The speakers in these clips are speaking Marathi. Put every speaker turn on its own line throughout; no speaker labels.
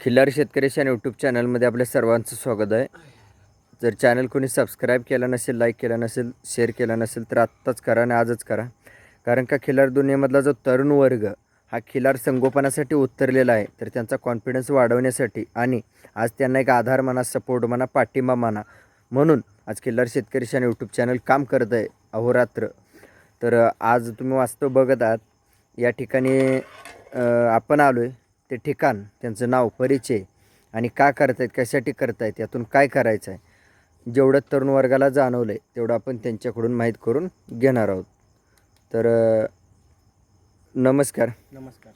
खिल्लार शान यूट्यूब चॅनलमध्ये आपल्या सर्वांचं स्वागत आहे. जर चॅनल कोणी सबस्क्राईब केला नसेल लाईक केला नसेल शेअर केला नसेल तर आत्ताच करा आणि आजच करा. कारण का खिल्लार दुनियेमधला जो तरुण वर्ग हा खिल्लार संगोपनासाठी उतरलेला आहे तर त्यांचा कॉन्फिडन्स वाढवण्यासाठी आणि आज त्यांना एक आधार म्हणा सपोर्ट म्हणा पाठिंबा म्हणा म्हणून आज खिल्लार शेतकरी शान यूट्यूब चॅनल काम करत आहे अहोरात्र. तर आज तुम्ही वास्तव बघत आहात. या ठिकाणी आपण आलो आहे ते ठिकाण त्यांचं नाव परिचय आणि का करतायत कशासाठी करतायत यातून काय करायचं आहे जेवढं तरुण वर्गाला जाणवलं आहे तेवढं आपण त्यांच्याकडून माहीत करून घेणार आहोत. तर नमस्कार.
नमस्कार.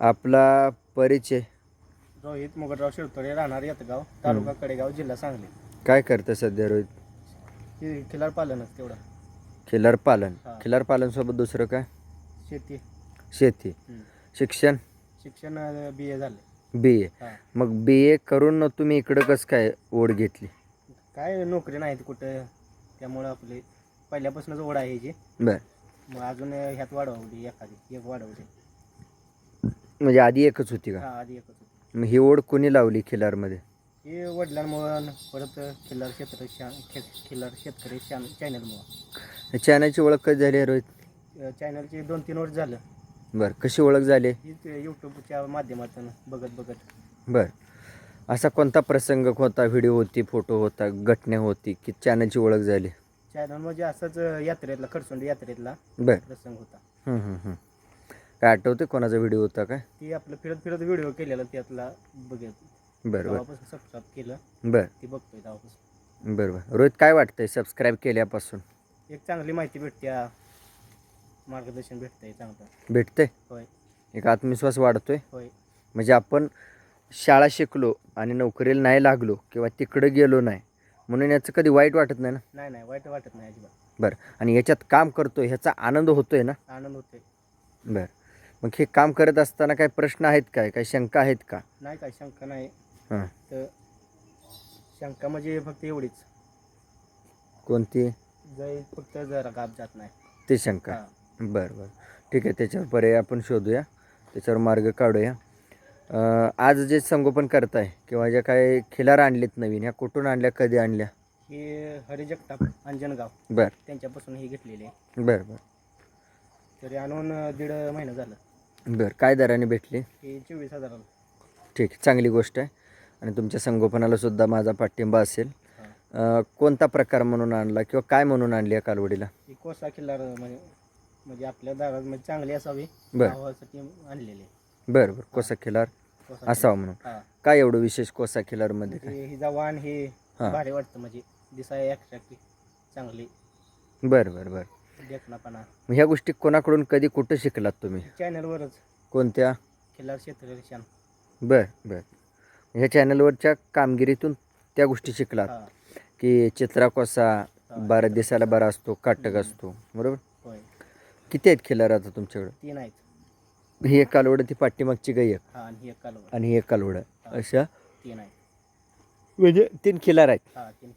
आपला परिचय.
रोहित मुगटराव शिरतोडे राहणार येतगाव तालुका कडेगाव जिल्हा सांगली.
काय करतं सध्या रोहित?
हे खिलार पालनच तेवढं.
खिलार पालन.
हा.
खिलार पालनसोबत दुसरं काय?
शेती.
शेती.
हम्म.
शिक्षण?
शिक्षण बी ए झाले.
बी ए
हा.
मग बी ए करून तुम्ही इकडं कसं काय ओढ घेतली?
काय नोकरी नाही कुठं. त्यामुळं आपली पहिल्यापासूनच ओढ आहे ह्याची.
बरं.
मग अजून ह्यात वाढवली एखादी एक वाढवली
म्हणजे आधी एकच होती का?
हा आधी एकच होती.
मग ही ओढ कोणी लावली खिलारमध्ये?
हे वडिलांमुळं परत खिल्लार क्षेत्र खिल्लार शेतकरी चॅनलमुळं
चॅनलची ओळख कधी झाली आहे रोहित
चॅनलचे दोन तीन वर्ष झालं.
बरं कशी ओळख झाली?
ते यूट्यूबच्या माध्यमातून बघत बघत.
बरं. असा कोणता प्रसंग होता व्हिडिओ होती फोटो होता घटना होती की चॅनलची ओळख झाली?
चॅनल म्हणजे असंच यात्रेतला खडसुंडी यात्रेतला
बरं.
प्रसंग होता.
काय आठवते कोणाचा व्हिडिओ होता काय?
ती आपलं फिरत फिरत व्हिडिओ केलेला त्यातला बघत
बरं बरं.
तेव्हापासून सबस्क्राईब केलं.
बरं.
ती बघतोय तेव्हापासून.
बरं बरं. रोहित काय वाटतंय सबस्क्राईब केल्यापासून?
एक चांगली माहिती भेटते मार्गदर्शन भेटतंय चांगलं.
भेटतंय?
होय.
एक आत्मविश्वास वाढतोय?
होय.
म्हणजे आपण शाळा शिकलो आणि नोकरीला नाही लागलो किंवा तिकडं गेलो नाही म्हणून याचं कधी वाईट वाटत नाही ना?
नाही नाही वाईट वाटत नाही अजिबात.
बरं. आणि याच्यात काम करतोय ह्याचा आनंद होतोय ना?
आनंद होतोय.
बरं. मग हे काम करत असताना काही प्रश्न आहेत काय? काही शंका आहेत का?
नाही काय शंका नाही.
हां.
तर शंका म्हणजे फक्त एवढीच.
कोणती?
जर फक्त जरा गाप जात नाही.
ते शंका. बरं बरं. ठीक आहे त्याच्यावर पर्याय आपण शोधूया. त्याच्यावर मार्ग काढूया. आज जे संगोपन करताय किंवा ज्या काही खिलार आणलेत नवीन ह्या कुठून आणल्या कधी आणल्या?
हे हरी जगताप अंजनगाव.
बरं.
त्यांच्यापासून ही घेतलेली आहे.
बरं बरं.
तरी आणून दीड महिना झालं.
बरं काय दराने भेटली?
हे चोवीस हजाराला.
ठीक आहे चांगली गोष्ट आहे. आणि तुमच्या संगोपनाला सुद्धा माझा पाठिंबा असेल. अं, कोणता प्रकार म्हणून आणला किंवा काय म्हणून आणली या कालवडीला?
ही कोसा किल्लार म्हणजे म्हणजे आपल्या दारात म्हणजे चांगली असावी
बरं.
आणलेली.
बरं बरं. कोसा खिलार
कोसा
असावा म्हणून.
हा.
काय एवढं विशेष कोसा खिलारमध्ये काय?
हे हिचा वाण हे
हा.
भारी वाटतं म्हणजे दिसाय अट्रॅक्टिव्ह चांगली.
बरं बरं बरं.
देखणापणा.
मग ह्या गोष्टी कोणाकडून कधी कुठं शिकलात तुम्ही?
चॅनलवरच
कोणत्या?
खिल्लार क्षेत्र
बर बर. ह्या चॅनलवरच्या कामगिरीतून त्या गोष्टी शिकलात
हा.
की चित्रा कोसा बारा दिसायला बरा असतो काटक असतो बरोबर? किती आहेत खिलार आता तुमच्याकडं?
तीन आहेत.
ही एक कालवड ती पाठीमागची गाई एक.
हा आणि ही एक कालवर
आणि ही एक कालवड. अशा?
तीन आहेत.
म्हणजे तीन खिलार आहेत?
हा तीन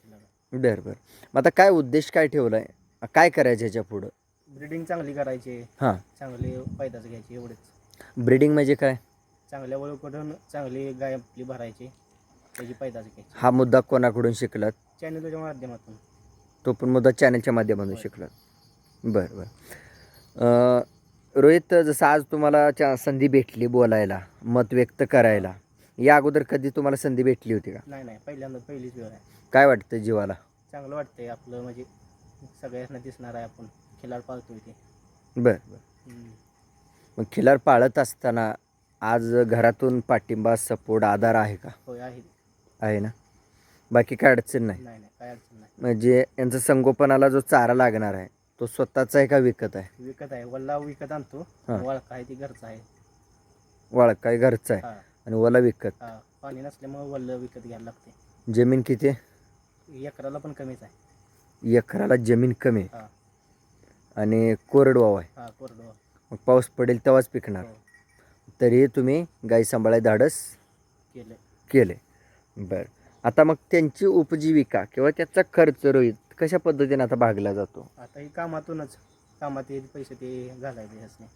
बरं बरं. मग आता काय उद्देश काय ठेवला आहे काय करायचं ह्याच्या पुढं?
ब्रिडिंग चांगली करायची.
हां.
चांगले पैदाच घ्यायची एवढेच.
ब्रिडिंग म्हणजे काय?
चांगल्या ओळखकडून चांगली गाय आपली भरायची. त्याची पैदाच घ्यायची.
हा मुद्दा कोणाकडून शिकलात?
चॅनलच्या माध्यमातून.
तो पण मुद्दा चॅनलच्या माध्यमातून शिकला बरं बरं. रोहित जसं आज तुम्हाला चा संधी भेटली बोलायला मत व्यक्त करायला या अगोदर कधी तुम्हाला संधी भेटली होती का?
नाही नाही पहिल्यांदा पहिलीच वेळ आहे.
काय वाटतं जीवाला?
चांगलं वाटतंय आपलं म्हणजे सगळ्यांना दिसणार आहे आपण खिलार पाळतोय ते.
बरं बरं.
हम्म.
मग खिलार पाळत असताना आज घरातून पाठिंबा सपोर्ट आधार आहे का?
होय आहे.
आहे ना? बाकी काय अडचण नाही?
नाही नाही काय अडचण नाही.
म्हणजे यांचं संगोपनाला जो चारा लागणार आहे तो स्वतःचा आहे का विकत आहे?
विकत आहे. वल्ला विकत आणतो.
हा.
वळका आहे ती घरचा आहे.
वाळ काय घरचा आहे.
हा.
आणि ओला विकत?
हा. पाणी नसल्यामुळे वल्ल विकत घ्यायला लागते.
जमीन किती आहे?
एकराला पण कमीच आहे.
एकराला जमीन कमी आहे.
हा.
आणि कोरडवाव आहे.
हा कोरडो
मग पाऊस पडेल तेव्हाच पिकणार.
हो.
तरी तुम्ही गाई सांभाळाय धाडस
केलं
केले बरं. आता मग त्यांची उपजीविका किंवा त्याचा खर्च रोहित कशा पद्धतीने आता भागला जातो?
आता ही कामातूनच कामात येत पैसे ते घालायचे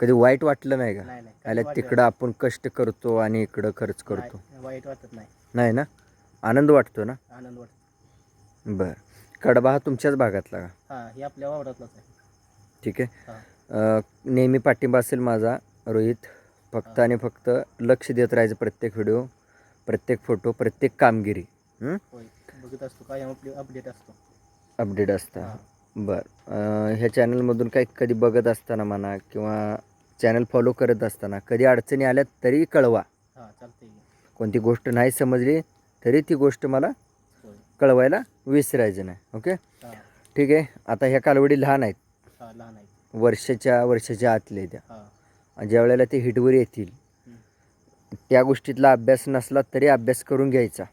कधी वाईट वाटलं नाही का?
नाही नाही
आल्या
वाटलं
तिकडं आपण कष्ट करतो आणि इकडं खर्च करतो.
नाही, वाईट वाटत नाही.
नाही ना? आनंद वाटतो ना?
आनंद वाटतो.
बरं. कडबा हा तुमच्याच भागातला का?
हा हे आपल्या वावरातलाच आहे.
ठीक आहे.
हा.
अ, नेहमी पाठिंबा असेल माझा रोहित फक्त आणि फक्त लक्ष देत राहायचं प्रत्येक व्हिडिओ प्रत्येक फोटो प्रत्येक कामगिरी?
होय. बघत असतो काय अपडेट असतो.
अपडेट असतं. बरं. ह्या चॅनलमधून काही कधी बघत असताना म्हणा किंवा चॅनल फॉलो करत असताना कधी अडचणी आल्या तरी कळवा.
हा.
कोणती गोष्ट नाही समजली तरी ती गोष्ट मला कळवायला विसरायचं नाही. ओके? ठीक आहे. आता ह्या कालवडी लहान आहेत.
लहान आहे
वर्षाच्या वर्षाच्या आतले त्या.
हा.
ज्या वेळेला ते हिटवर येतील. त्या गोष्टीतला अभ्यास नसला तरी अभ्यास करून घ्यायचा?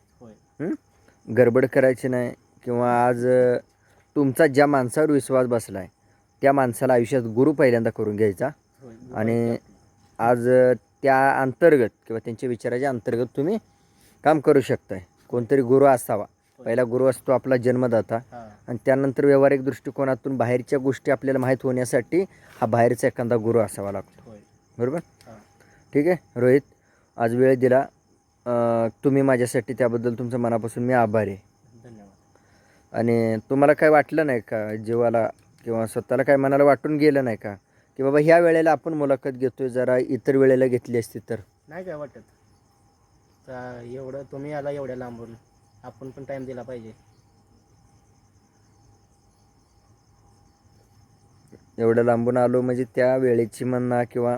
गडबड करायची नाही किंवा आज तुमचा ज्या माणसावर विश्वास बसला आहे त्या माणसाला आयुष्यात गुरु पहिल्यांदा करून घ्यायचा. आणि आज त्या अंतर्गत किंवा त्यांच्या विचाराच्या अंतर्गत तुम्ही काम करू शकताय. कोणतरी गुरु असावा. पहिला गुरु असतो आपला जन्मदाता. आणि त्यानंतर व्यावहारिक दृष्टिकोनातून बाहेरच्या गोष्टी आपल्याला माहीत होण्यासाठी हा बाहेरचा एखादा गुरु असावा लागतो. बरोबर? ठीक आहे? रोहित आज वेळ दिला. तुम्ही माझ्यासाठी त्याबद्दल तुमचं मनापासून मी आभारी आहे.
धन्यवाद.
आणि तुम्हाला काय वाटलं नाही का जीवाला किंवा स्वतःला काय मनाला वाटून गेलं नाही का? की बाबा ह्या वेळेला आपण मुलाखत घेतोय जरा इतर वेळेला घेतली असती तर?
नाही काय वाटत. तर एवढं तुम्ही आला एवढ्या लांबून. आपण पण टाइम दिला पाहिजे.
एवढं लांबून आलो म्हणजे त्या वेळेची म्हणा किंवा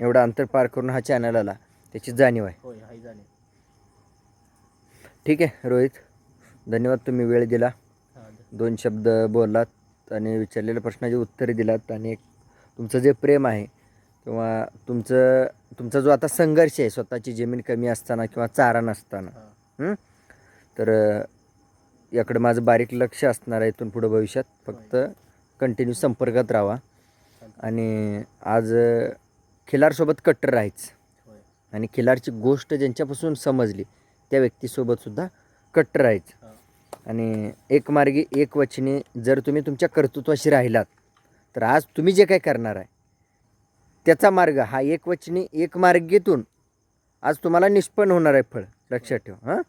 एवढं अंतर पार करून हा चॅनल आला त्याची जाणीव आहे.
होय हाय झाले
ठीक आहे रोहित. धन्यवाद तुम्ही वेळ दिला. दोन शब्द बोललात आणि विचारलेल्या प्रश्नाची उत्तरे दिलात आणि एक तुमचं जे प्रेम आहे किंवा तुमचं तुमचा जो आता संघर्ष आहे स्वतःची जमीन कमी असताना किंवा चारा नसताना? तर याकडं माझं बारीक लक्ष असणार आहे इथून पुढं भविष्यात. फक्त कंटिन्यू संपर्कात राहा. आणि आज खिलारसोबत कट्टर राहायचं.
होय.
आणि खिलारची गोष्ट ज्यांच्यापासून समजली त्या व्यक्तीसोबत सुद्धा कट्टर राहायचं. आणि एक मार्गी एक वचनी जर तुम्ही तुमच्या कर्तृत्वाशी राहिलात तर आज तुम्ही जे काय करणार आहे त्याचा मार्ग हा एक वचनी एक मार्गीतून आज तुम्हाला निष्पन्न होणार आहे फळ. लक्षात ठेवा हां.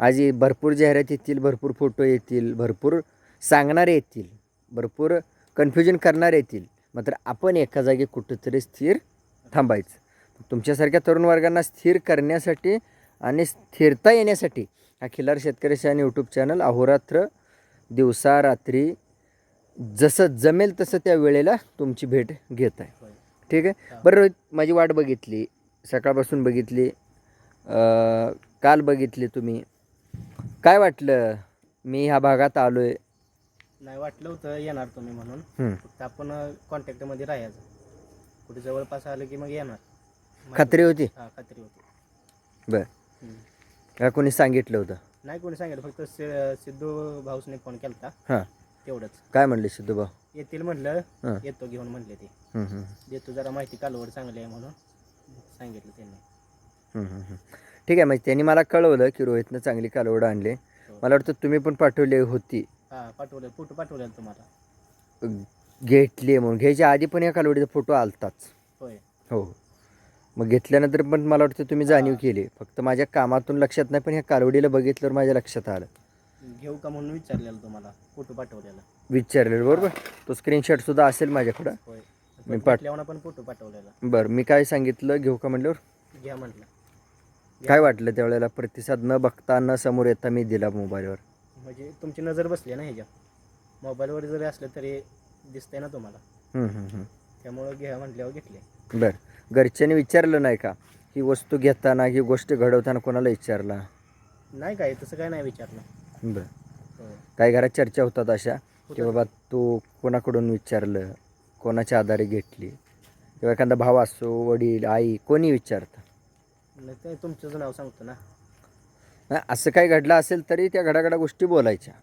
आज ही भरपूर जाहिरात येतील भरपूर फोटो येतील भरपूर सांगणारे येतील भरपूर कन्फ्युजन करणारे येतील मात्र आपण एका जागी कुठंतरी स्थिर थांबायचं. तुमच्यासारख्या तरुण वर्गांना स्थिर करण्यासाठी आणि स्थिरता येण्यासाठी हा खिलार शेतकरी शान यूट्यूब चॅनल अहोरात्र दिवसा रात्री जसं जमेल तसं त्या वेळेला तुमची भेट घेत आहे. ठीक आहे. बरं रोहित माझी वाट बघितली सकाळपासून बघितली काल बघितली तुम्ही. काय वाटलं? मी ह्या भागात आलो आहे
नाही वाटलं होतं येणार तुम्ही म्हणून. फक्त आपण कॉन्टॅक्टमध्ये राहायचं. कुठे जवळपास आलं की मग येणार.
खात्री होती?
हा खात्री होती.
बरं. का कोणी सांगितलं होतं?
नाही कोणी सांगितलं. फक्त सि- सिद्धू भाऊसने फोन केला
हां.
तेवढंच.
काय म्हणले सिद्धूभाऊ
येतील म्हणलं.
हां.
येतो घेऊन म्हणले ते.
हं, हं,
देतो जरा माहिती कालवड चांगली आहे म्हणून सांगितलं त्यांनी.
हं, हं, हं. ठीक आहे म्हणजे त्यांनी मला कळवलं की रोहितनं चांगली कालवडं आणली. मला वाटतं तुम्ही पण पाठवली होती.
हा पाठवलं. फोटो पाठवलेला तुम्हाला.
घेतली म्हणून. घ्यायच्या आधी पण या कालवडीचा फोटो आलताच.
होय.
हो. मग घेतल्यानंतर पण मला वाटतं तुम्ही जाणीव केली. फक्त माझ्या कामातून लक्षात नाही पण ह्या कालवडीला बघितल्यावर माझ्या लक्षात आलं.
घेऊ का म्हणून विचारलेलं तुम्हाला? फोटो पाठवलेला.
विचारलेलं बरोबर? तो स्क्रीनशॉट सुद्धा असेल माझ्याकडं.
होय.
मी पाठ-
पण फोटो पाठवलेला.
बरं मी काय सांगितलं? घेऊ का म्हटल्यावर
घ्या म्हटलं.
काय वाटलं त्यावेळेला? प्रतिसाद न बघता न समोर येता मी दिला मोबाईलवर.
म्हणजे तुमची नजर बसली ना ह्याच्या मोबाईलवर जरी असलं तरी दिसतंय ना तुम्हाला. त्यामुळं घ्या म्हटल्यावर घेतले.
बरं. घरच्यांनी विचारलं नाही का? ही वस्तू घेताना ही गोष्ट घडवताना कोणाला विचारला?
नाही काय तसं काय नाही विचारलं.
बरं.
होय
काही घरात चर्चा होतात अशा की. बाबा तू कोणाकडून विचारलं? कोणाच्या आधारे घेतली? किंवा एखादा भाव असो वडील आई कोणी विचारतं?
नाही ते तुमचंच नाव सांगतो ना.
नाही, असं काही घडलं असेल तरी त्या घडाघडा गोष्टी बोलायच्या.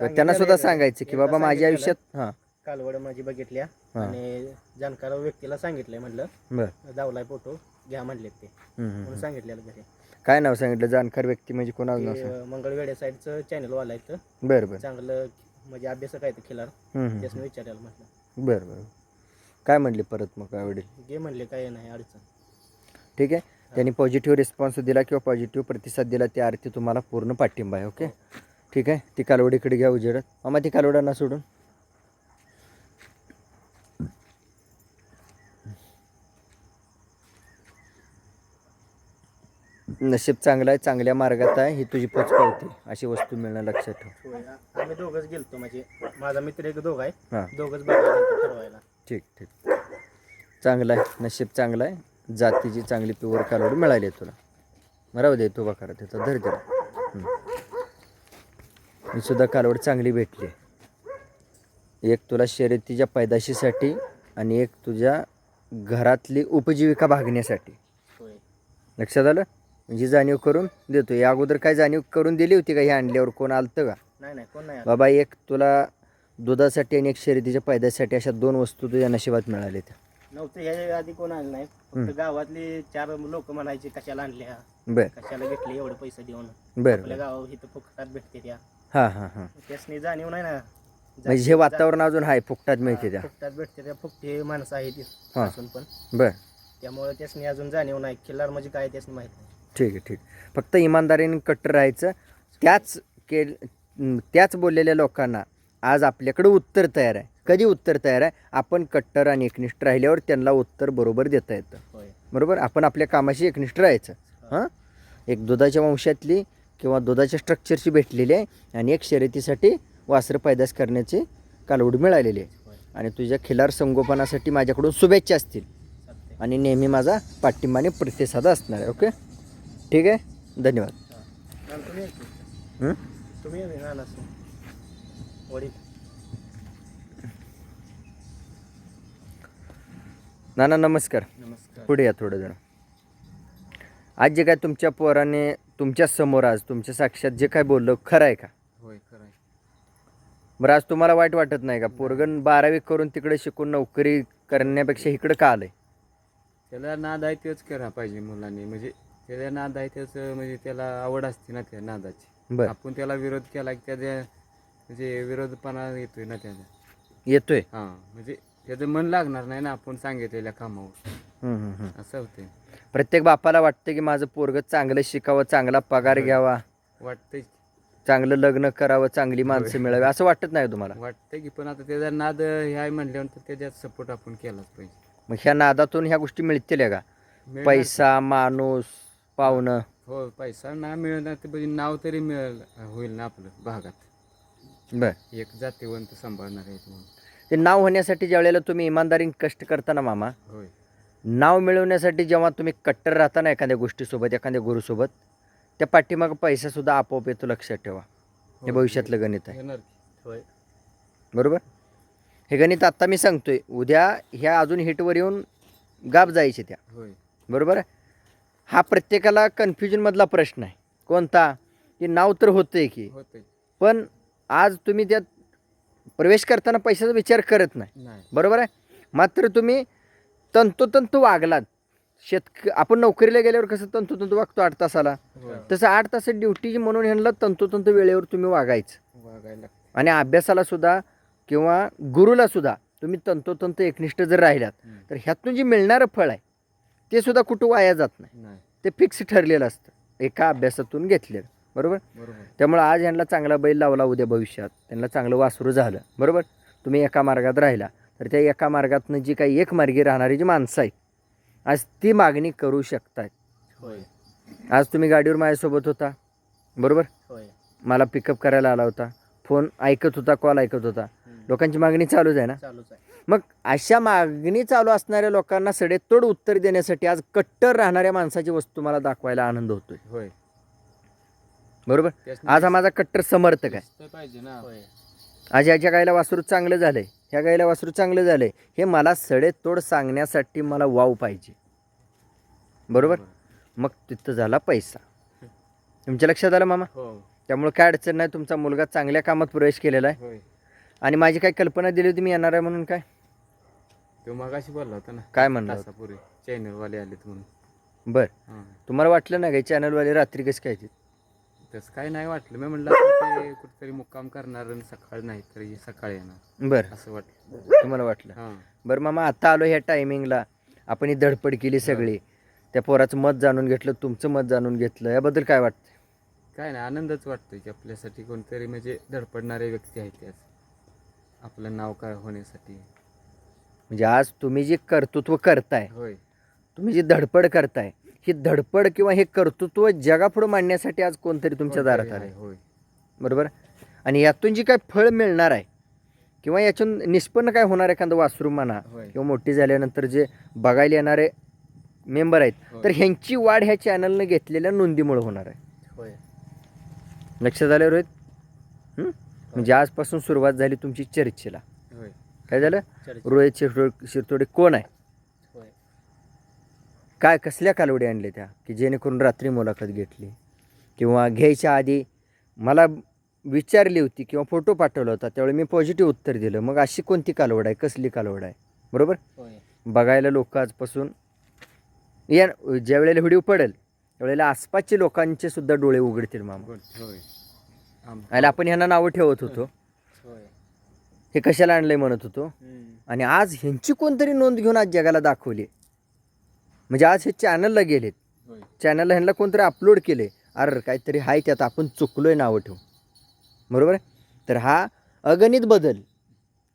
किंवा त्यांना सुद्धा सांगायचं की बाबा माझ्या. आयुष्यात हां.
कालवड माझी बघितल्या
हा.
आणि जाणकार व्यक्तीला सांगितलंय म्हटलं
बरं.
दावलाय फोटो घ्या म्हणलेत ते.
हं, हं,
म्हणून
हं.
सांगितलेलं घरी.
काय नाव सांगितलं? जाणकार व्यक्ती म्हणजे कोणाचं नाव
ते
सांग?
साईडचं चॅनल वाला आहे
बरं बरं.
चांगलं म्हणजे अभ्यासक आहे ते खिलार.
हं, हं,
त्यासने विचारायला म्हटलं.
बरं बरं. काय म्हणले परत मग काय वडील?
घे म्हणले काय नाही अडचण.
ठीक आहे. त्यांनी पॉझिटिव्ह रिस्पॉन्स दिला किंवा पॉझिटिव्ह प्रतिसाद दिला त्या अर्थी तुम्हाला पूर्ण पाठिंबा आहे ओके ठीक आहे. ती कालवडीकडे घ्या उजेडत. मामा ती कालवडांना सोडून. नशीब चांगलं आहे चांगल्या मार्गात आहे ही तुझी पोच पावती अशी वस्तू मिळणं लक्षात ठेव.
आम्ही दोघंच गेलतो म्हणजे माझा मित्र एक दोघ आहे.
हां.
दोघंच बघायला गेलतो ठरवायला.
ठीक ठीक. चांगलं आहे नशीब चांगलं आहे जातीची चांगली प्युअर कालवड मिळाली आहे तुला. राहू दे तो बघा त्याचा धर दिला ही सुद्धा कालवड चांगली भेटली. एक तुला शर्यतीच्या पैदाशीसाठी आणि एक तुझ्या घरातली उपजीविका भागण्यासाठी.
होय.
लक्षात आलं? म्हणजे जाणीव करून देतो या अगोदर काय जाणीव करून दिली होती का हे आणल्यावर कोण आलतं का?
नाही नाही कोण नाही आलं.
बाबा एक तुला दुधासाठी आणि एक शर्यतीच्या पैदासाठी अशा दोन वस्तू तुझ्या नशिबात मिळाल्या त्या.
नव्हतं ह्याच्या आधी कोण आलं नाही. फक्त गावातले चार लोक म्हणायचे कशाला आणल्या?
बर.
कशाला घेतले एवढे पैसे देऊन?
बर
आपल्या गावात इथं फुकटात भेटते त्या.
हां हां हां.
त्यासनी जाणीव नाही ना.
म्हणजे हे वातावरण अजून आहे फुकटात मिळते त्या.
फुकटात भेटते त्या. फुकटे माणसं आहेत
हां.
असून पण.
बर.
त्यामुळे त्यासनी अजून जाणीव नाही. किल्लार म्हणजे काय त्यासनी माहीत नाही.
ठीक आहे ठीक. फक्त इमानदारीने कट्टर राहायचं. त्याच के त्याच बोललेल्या लोकांना आज आपल्याकडे उत्तर तयार आहे. कधी उत्तर तयार आहे? आपण कट्टर आणि एकनिष्ठ राहिल्यावर त्यांना उत्तर बरोबर देता येतं. बरोबर? आपण आपल्या कामाशी एकनिष्ठ राहायचं. हां. एक दुधाच्या वंशातली किंवा दुधाच्या स्ट्रक्चरची भेटलेली आहे आणि एक शर्यतीसाठी वासरं पैदास करण्याची कालवड मिळालेली आहे. आणि तुझ्या खिलार संगोपनासाठी माझ्याकडून शुभेच्छा असतील. आणि नेहमी माझा पाठिंबा आणि प्रतिसाद असणार आहे ओके? ठीक आहे? धन्यवाद.
तुम्ही. वडील
नाना नमस्कार.
नमस्कार.
पुढे या थोडं जण आज जे काय तुमच्या पोराने तुमच्यासमोर आज तुमच्या साक्षात जे काय बोललं खरं आहे का?
होय खरं आहे.
बरं आज तुम्हाला वाईट वाटत नाही का? पोरगण बारावी करून तिकडे शिकून नोकरी करण्यापेक्षा इकडं का आलंय?
त्याला नाद आहे तेच करा पाहिजे मुलांनी. म्हणजे त्याला नाद आहे त्याच म्हणजे त्याला आवड असते ना त्या नादाची.
बरं.
आपण त्याला विरोध केला की त्याच्या म्हणजे विरोधपणा येतोय ना त्याचा.
येतोय?
हां म्हणजे त्याचं मन लागणार नाही ना आपण सांगितलेल्या कामावर.
हं, हं, हं.
असं होते
प्रत्येक बापाला वाटतं की माझं पोरग चांगलं शिकावं चांगला पगार
होय.
घ्यावा.
वाटतंय
चांगलं लग्न करावं चांगली माणसं मिळावी. असं वाटत नाही तुम्हाला?
वाटतंय की पण आता त्याचा नाद हे आहे म्हटल्यानंतर त्याच्यात सपोर्ट आपण केलाच पाहिजे.
मग ह्या नादातून ह्या गोष्टी मिळतील का?
मिळणार-
पैसा माणूस पाहुणं.
हो पैसा ना मिळणार तर म्हणजे नाव तरी मिळेल होईल ना आपलं भागात.
बर.
एक जातीवंत सांभाळणार आहेत म्हणून.
ते नाव होण्यासाठी ज्या वेळेला तुम्ही इमानदारीने कष्ट करताना मामा
होय.
नाव मिळवण्यासाठी जेव्हा तुम्ही कट्टर राहता ना एखाद्या गोष्टीसोबत एखाद्या गुरुसोबत त्या पाठीमागं पैसासुद्धा आपोआप येतो लक्षात ठेवा. हे
होय.
भविष्यातलं गणित आहे.
येणार की.
होय.
बरोबर? हे गणित आत्ता मी सांगतोय. उद्या ह्या अजून हिटवर येऊन गाप जायचे त्या.
होय.
बरोबर आहे? हा प्रत्येकाला कन्फ्युजनमधला प्रश्न आहे. कोणता? की नाव तर होतंय की.
होतंय.
पण आज तुम्ही त्यात प्रवेश करताना पैशाचा विचार करत नाही.
नाही.
बरोबर आहे? मात्र तुम्ही तंतोतंत वागलात. शेतक आपण नोकरीला गेल्यावर कसं तंतोतंत वागतो आठ तासाला?
होय.
तसं आठ तास ड्युटी म्हणून ह्यांना तंतोतंत वेळेवर तुम्ही वागायचं.
वागायला.
आणि अभ्यासाला सुद्धा किंवा गुरुला सुद्धा तुम्ही तंतोतंत एकनिष्ठ जर राहिलात
हम्म.
तर ह्यातून जे मिळणारं फळ आहे ते सुद्धा कुठं वाया जात नाही. ते फिक्स ठरलेलं असतं. एका अभ्यासातून घेतलेलं. बरोबर? त्यामुळं आज ह्यांना चांगला बैल लावला उद्या भविष्यात. त्यांना चांगलं वासरू झालं. बरोबर? तुम्ही एका मार्गात राहिला तर त्या एका मार्गातनं जी काही एक मार्गी राहणारी जी माणसं आहेत आज ती मागणी करू शकतात
होय.
आज तुम्ही गाडीवर माझ्यासोबत होता. बरोबर? मला पिकअप करायला आला होता. फोन ऐकत होता कॉल ऐकत होता. लोकांची मागणी चालूच आहे ना?
चालूच आहे.
मग अशा मागणी चालू असणाऱ्या लोकांना सडेतोड उत्तर देण्यासाठी आज कट्टर राहणाऱ्या माणसाची वस्तू मला दाखवायला आनंद होतोय.
होय.
बरोबर? आज हा माझा कट्टर समर्थक आहे.
दिसतं पाहिजे ना.
होय.
आज ह्याच्या गायला वासरू चांगलं झालंय ह्या गायला वासरू चांगलं झालंय हे मला सडेतोड सांगण्यासाठी मला वाव पाहिजे. बरोबर. मग तिथं झाला पैसा. तुमच्या लक्षात आलं मामा?
हो.
त्यामुळे काय अडचण नाही तुमचा मुलगा चांगल्या कामात प्रवेश केलेला आहे.
होय.
आणि माझी काय कल्पना दिली होती मी येणार आहे म्हणून काय?
तो मगाशी बोलला होता ना.
काय म्हणला?
तासापूर्वी. चॅनलवाले आलेत म्हणून.
बर.
हां.
तुम्हाला वाटलं ना काय चॅनलवाले रात्री कसं काय
तसं काय नाही वाटलं. मी म्हणलं आता ते कुठेतरी मुक्काम करणार आणि सकाळ नाही तरी सकाळी येणार.
बरं.
असं वाटलं.
तुम्हाला वाटलं?
हां.
बरं मामा आता आलो ह्या टायमिंगला. आपण ही धडपड केली सगळी. त्या पोराचं मत जाणून घेतलं तुमचं मत जाणून घेतलं. याबद्दल काय वाटतं
काय नाही आनंदच वाटतोय की आपल्यासाठी कोणतरी म्हणजे धडपडणारे व्यक्ती आहेत त्याच आपलं नाव काय होण्यासाठी?
म्हणजे आज तुम्ही जे कर्तृत्व करताय
होय.
तुम्ही जी धडपड करताय ही धडपड किंवा हे कर्तृत्व जगापुढे मांडण्यासाठी आज कोणतरी तुमच्या दारात
आहे, होय.
बरोबर? आणि यातून जी काय फळ मिळणार आहे किंवा यातून निष्पन्न काय होणार आहे एखादं वासरू म्हणा
होय.
किंवा मोठी झाल्यानंतर जे बघायला येणारे मेंबर आहेत
होय.
तर ह्यांची वाढ ह्या चॅनलनं घेतलेल्या नोंदीमुळे होणार आहे.
होय.
लक्षात आलं रोहित? म्हणजे आजपासून सुरुवात झाली तुमची चर्चेला.
होय.
काय झालं?
चर्चा
रोहित शिरतोड शिरतोडे कोण आहे?
होय.
काय कसल्या कालवडी आणल्या त्या की जेणेकरून रात्री मुलाखत घेतली? किंवा घ्यायच्या आधी मला विचारली होती किंवा फोटो पाठवला होता त्यावेळी मी पॉझिटिव्ह उत्तर दिलं. मग अशी कोणती कालवड आहे? कसली कालवड आहे? बरोबर?
होय.
बघायला लोक आजपासून या ज्या वेळेला व्हिडिओ पडेल त्यावेळेला आसपासचे लोकांचे सुद्धा डोळे उघडतील मामा.
होय.
आणि आपण ह्यांना नावं ठेवत होतो. हे कशाला आणलंय म्हणत होतो. आणि आज ह्यांची कोणतरी नोंद घेऊन आज जगाला दाखवली. म्हणजे आज हे चॅनलला गेलेत. चॅनलला ह्यांना कोणतरी अपलोड केले अरे काहीतरी हाय त्यात आपण चुकलोय नावं ठेवू बरोबर? आहे तर हा अगणित बदल.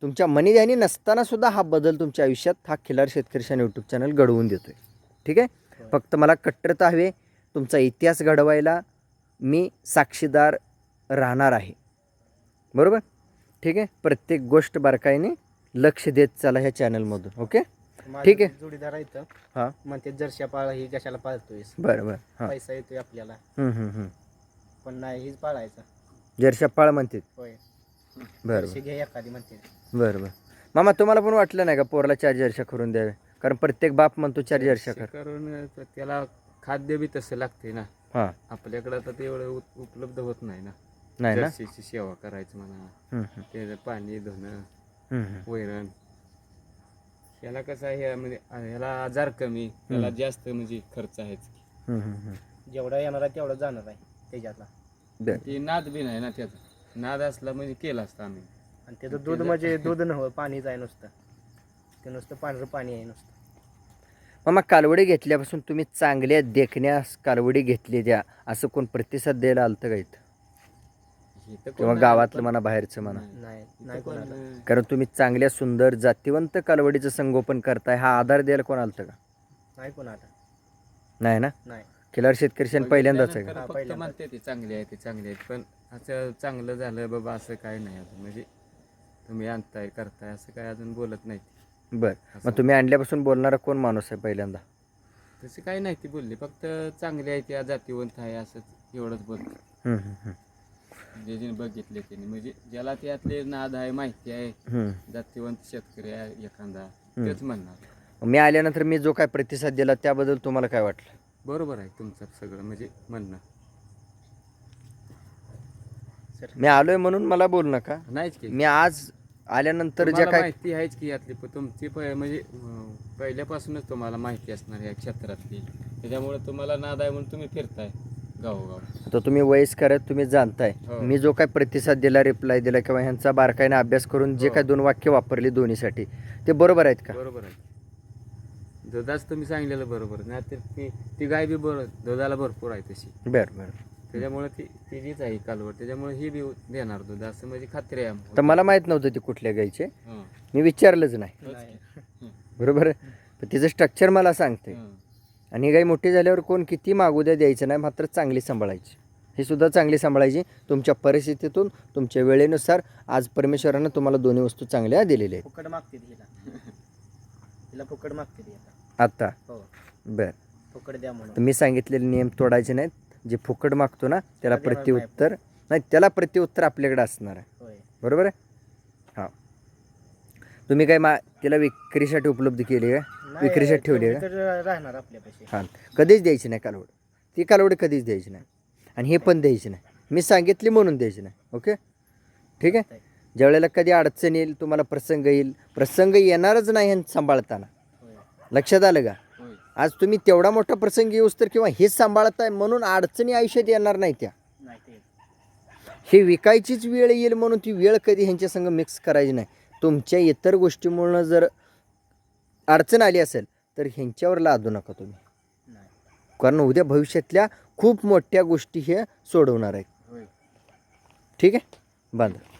तुमच्या मनीध्यानी नसताना सुद्धा हा बदल तुमच्या आयुष्यात हा खिलार शेतकरी यूट्यूब चॅनल घडवून देतोय. ठीक आहे. फक्त मला कट्टरता हवे तुमचा इतिहास घडवायला मी साक्षीदार राहणार आहे. बरोबर? ठीक आहे? प्रत्येक गोष्ट बारकाईने लक्ष देत चला ह्या चॅनलमधून ओके? ठीक आहे.
जोडीदार आहेत.
हा.
म्हणते जर्शा पाळ ही कशाला पाळतोय
बरं बरं. हां.
पैसा येतोय आपल्याला.
हम्म, हम्म, हम्म.
पण नाही हीच पाळायचा.
जरशा पाळ
होय.
बरं
एखादी म्हणते
बरं बरं. मामा तुम्हाला पण वाटलं नाही का पोरला चार जर्शा करून द्यावे? कारण प्रत्येक बाप म्हणतो चार जर्शा कर.
करून त्याला खाद्य बी तसं लागते ना.
हां.
आपल्याकडं आता ते एवढं उप- उपलब्ध होत नाही ना.
नाही ना?
जर्सीची सेवा करायचं म्हणा
हम्म, हम्म,
त्याचं पाणी धुणं
हम्म, हम्म.
वैरण याला कसं आहे म्हणजे ह्याला आजार कमी त्याला जास्त म्हणजे खर्च आहेच.
हम्म, हम्म, हम्म.
जेवढा येणार आहे तेवढा जाणार आहे त्याच्यातला.
बरं.
ते नाद बी नाही ना त्याचा नाद असला म्हणजे केला असता आम्ही.
आणि त्याचं दूध म्हणजे दूध नव्हतं पाणीच आहे नुसतं. ते नुसतं पांढरं पाणी आहे नुसतं.
मामा कालवडी घेतल्यापासून तुम्ही चांगल्या देखण्यास कालवडी घेतली द्या असं कोण प्रतिसाद द्यायला आलतं का इथं?
कोण
किंवा गावातलं म्हणा बाहेरचं म्हणा.
नाही.
कोणाला.
कारण तुम्ही चांगल्या सुंदर जातिवंत कालवडीचं संगोपन करताय हा आधार द्यायला कोण आलतं का?
नाही कोणाला.
नाही ना?
नाही.
खिलार शेतकरी शेण पहिल्यांदाच आहे का?
हा, पहिल्यांदाच.
म्हणते ते चांगले आहे ते चांगले आहेत. पण असं चांगलं झालं बाबा असं काय नाही अजून. म्हणजे तुम्ही आणताय करताय असं काय अजून बोलत नाही
बरं. मग तुम्ही आणल्यापासून बोलणारा कोण माणूस आहे पहिल्यांदा?
तसं काही नाही ती बोलली. फक्त चांगले आहे त्या जातीवंत आहे असंच एवढंच बोलतो.
हम्म, हम्म, हम्म.
जे जे बघितले त्यांनी. म्हणजे ज्याला त्यातले नाद आहे माहिती आहे. जातीवंत शेतकरी आहे एखादा तेच म्हणणार.
मी आल्यानंतर मी जो काय प्रतिसाद दिला त्याबद्दल तुम्हाला काय वाटलं?
बरोबर आहे तुमचं सगळं म्हणजे म्हणणं.
सर.
मी आलोय म्हणून मला बोल नका.
नाहीच की.
मी आज आल्यानंतर ज्या
तुम्हाला
काय
माहिती आहेच की यातली पण तुमची प- म्हणजे अं, पहिल्यापासूनच तुम्हाला माहिती असणार या क्षेत्रातली. त्याच्यामुळे तुम्हाला नाद आहे म्हणून तुम्ही फिरताय. गावोगाव
आता तुम्ही वयस्कर आहेत तुम्ही जाणताय.
हो.
मी जो काय प्रतिसाद दिला रिप्लाय दिला किंवा ह्यांचा बारकाईने अभ्यास करून जे
हो.
काय दोन वाक्य वापरली दोन्हीसाठी ते बरोबर आहेत का?
बरोबर आहे दुधाच तुम्ही सांगलेलं बरोबर. नाही तर ती ती गाय बी बरोबर दुधाला भरपूर आहे तशी.
बरं बरं.
त्याच्यामुळे ती तिचीच आहे कालवड. त्याच्यामुळे ही बी देणार दूध. असं म्हणजे खात्री आहे
तर. मला माहीत नव्हतं ते कुठल्या गायचे.
हं.
मी विचारलंच नाही. बरोबर पण तिचं स्ट्रक्चर मला सांगते
हं.
आणि गाय मोठी झाल्यावर कोण किती मागू द्या द्यायचं नाही मात्र चांगली सांभाळायची. ही सुद्धा चांगली सांभाळायची. तुमच्या परिस्थितीतून तुमच्या वेळेनुसार आज परमेश्वरानं तुम्हाला दोन्ही वस्तू चांगल्या दिलेल्या आहेत.
फुकट मागते ती हिला. हिला फुकट मागते आता.
आत्ता
हो.
बरं.
फुकट द्या म्हणून.
मी सांगितलेले नियम तोडायचे नाहीत. जे फुकट मागतो ना त्याला प्रत्युत्तर नाही त्याला प्रत्युत्तर आपल्याकडे असणार आहे. बरोबर आहे? हां. तुम्ही काय मा तिला विक्रीसाठी उपलब्ध केली आहे? विक्रीसाठी ठेवली
तर राहणार आपल्यापाशी.
हां. कधीच द्यायची नाही कालवड. ती कालवड कधीच द्यायची नाही. आणि हे पण द्यायची नाही. मी सांगितली म्हणून द्यायची नाही. ओके? ठीक आहे? ज्यावेळेला कधी अडचण येईल तुम्हाला प्रसंग येईल. प्रसंग येणारच नाही हे सांभाळताना. लक्षात आलं का? आज तुम्ही तेवढा मोठा प्रसंग येऊस तर किंवा हेच सांभाळताय म्हणून अडचणी आयुष्यात येणार नाही त्या. हे विकायचीच वेळ येईल म्हणून ती वेळ कधी ह्यांच्या संग मिक्स करायची नाही. तुमच्या इतर गोष्टीमुळं जर अडचण आली असेल तर ह्यांच्यावर लादू नका तुम्ही. कारण उद्या भविष्यातल्या खूप मोठ्या गोष्टी हे सोडवणार आहेत. ठीक आहे? बांधा
बंद